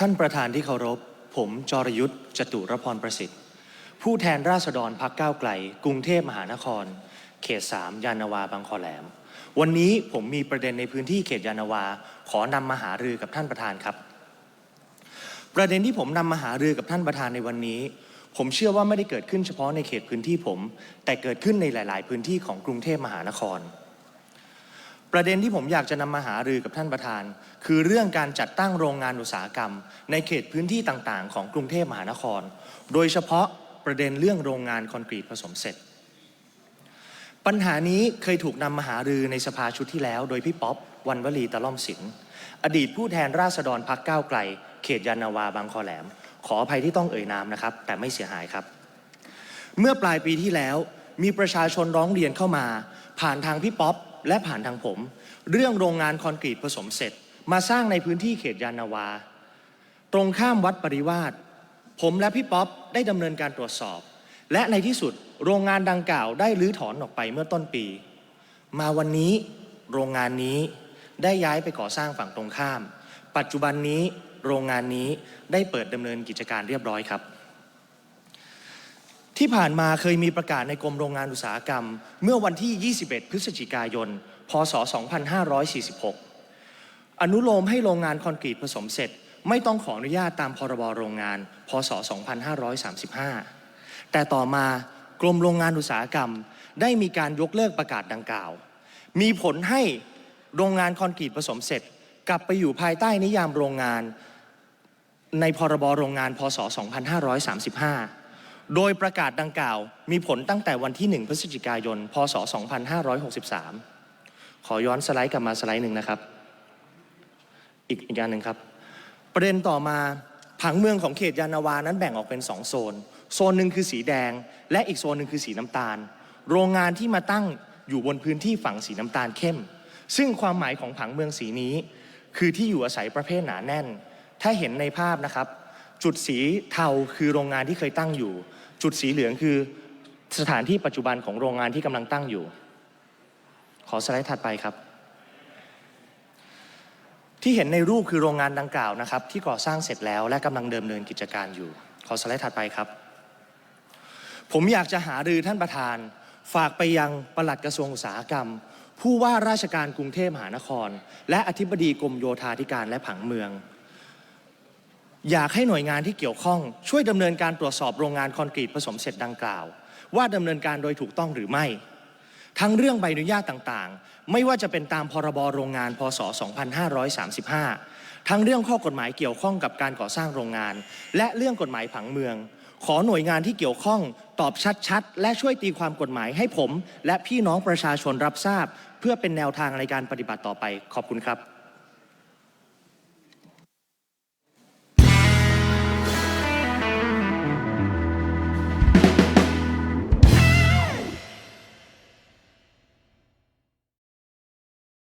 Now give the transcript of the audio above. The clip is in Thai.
ท่านประธานที่เคารพ ผมจรยุทธ์จตุรพรประสิทธิ์ ผู้แทนราษฎรพักก้าวไกล กรุงเทพมหานคร เขต3ยานาวาบางคอแหลม วันนี้ผมมีประเด็นในพื้นที่เขตยานนาวา ขอนำมาหารือกับท่านประธานครับ ประเด็นที่ผมนำมาหารือกับท่านประธานในวันนี้ ผมเชื่อว่าไม่ได้เกิดขึ้นเฉพาะในเขตพื้นที่ผม แต่เกิดขึ้นในหลาย ๆ พื้นที่ของกรุงเทพมหานคร ประเด็นที่ผมอยากจะนำมาหารือกับท่านประธาน คือเรื่องการจัดตั้งโรงงานอุตสาหกรรม ในเขตพื้นที่ต่างๆ ของกรุงเทพมหานคร โดยเฉพาะประเด็นเรื่องโรงงานคอนกรีตผสมเสร็จ ปัญหานี้เคยถูกนำมาหารือในสภาชุดที่แล้ว โดยพี่ป๊อปวันวลีตะล่อมศิลป์อดีตผู้แทนราษฎรพักก้าวไกล เขตยานนาวาบางคอแหลม ขออภัยที่ต้องเอ่ยนามนะครับ แต่ไม่เสียหายครับ เมื่อปลายปีที่แล้วมีประชาชนร้องเรียนเข้ามา ผ่านทางพี่ป๊อป และผ่านทางผม เรื่องโรงงานคอนกรีตผสมเสร็จ มาสร้างในพื้นที่เขตยานนาวา ตรงข้ามวัดปริวาสผมและพี่ป๊อปได้ดำเนินการตรวจสอบ และในที่สุดโรงงานดังกล่าวได้รื้อถอนออกไปเมื่อต้นปี มาวันนี้โรงงานนี้ได้ย้ายไปก่อสร้างฝั่งตรงข้าม ปัจจุบันนี้โรงงานนี้ได้เปิดดำเนินกิจการเรียบร้อยครับ ที่ผ่านมาเคยมีประกาศในกรมโรงงานอุตสาหกรรม เมื่อวันที่ 21 พฤศจิกายน พศ 2546 อนุโลมให้โรงงานคอนกรีตผสมเสร็จ ไม่ต้องขออนุญาตตามพรบโรงงาน พศ 2535 แต่ต่อมากรมโรงงานอุตสาหกรรม ได้มีการยกเลิกประกาศดังกล่าว มีผลให้โรงงานคอนกรีตผสมเสร็จ กลับไปอยู่ภายใต้นิยามโรงงาน ในพรบโรงงาน พศ 2535 โดยประกาศดังกล่าว มีผลตั้งแต่วันที่ 1 พฤศจิกายน พศ 2563 ขอย้อนสไลด์กลับมาสไลด์หนึ่งนะครับ อีกอีกอย่างหนึ่งครับ ประเด็นต่อมาผังเมืองของเขตยานนาวานั้นแบ่งออกเป็น 2 โซน โซนหนึ่งคือสีแดง และอีกโซนหนึ่งคือสีน้ำตาล โรงงานที่มาตั้งอยู่บนพื้นที่ฝั่งสีน้ำตาลเข้ม ซึ่งความหมายของผังเมืองสีนี้ คือที่อยู่อาศัยประเภทหนาแน่น ถ้าเห็นในภาพนะครับ จุดสีเทาคือโรงงานที่เคยตั้งอยู่ จุดสีเหลืองคือสถานที่ปัจจุบันของโรงงานที่กำลังตั้งอยู่ ขอสไลด์ถัดไปครับ ที่เห็นในรูปคือโรงงานดังกล่าวนะครับ ที่ก่อสร้างเสร็จแล้วและกำลังเดิมเนินกิจการอยู่ ขอสไลด์ถัดไปครับ ผมอยากจะหารือท่านประธาน ฝากไปยังปลัดกระทรวงอุตสาหกรรม ผู้ว่าราชการกรุงเทพมหานคร และอธิบดีกรมโยธาธิการและผังเมือง อยากให้หน่วยงานที่เกี่ยวข้อง ช่วยดำเนินการตรวจสอบโรงงานคอนกรีตผสมเสร็จดังกล่าว ว่าดำเนินการโดยถูกต้องหรือไม่ ทั้งเรื่องใบอนุญาตต่างๆ ไม่ว่าจะเป็นตามพรบโรงงานพศ 2535 ทั้งเรื่องข้อกฎหมายเกี่ยวข้องกับการก่อสร้างโรงงาน และเรื่องกฎหมายผังเมือง ขอหน่วยงานที่เกี่ยวข้องตอบชัดๆ และช่วยตีความกฎหมายให้ผม และพี่น้องประชาชนรับทราบ เพื่อเป็นแนวทางในการปฏิบัติต่อไปขอบคุณครับ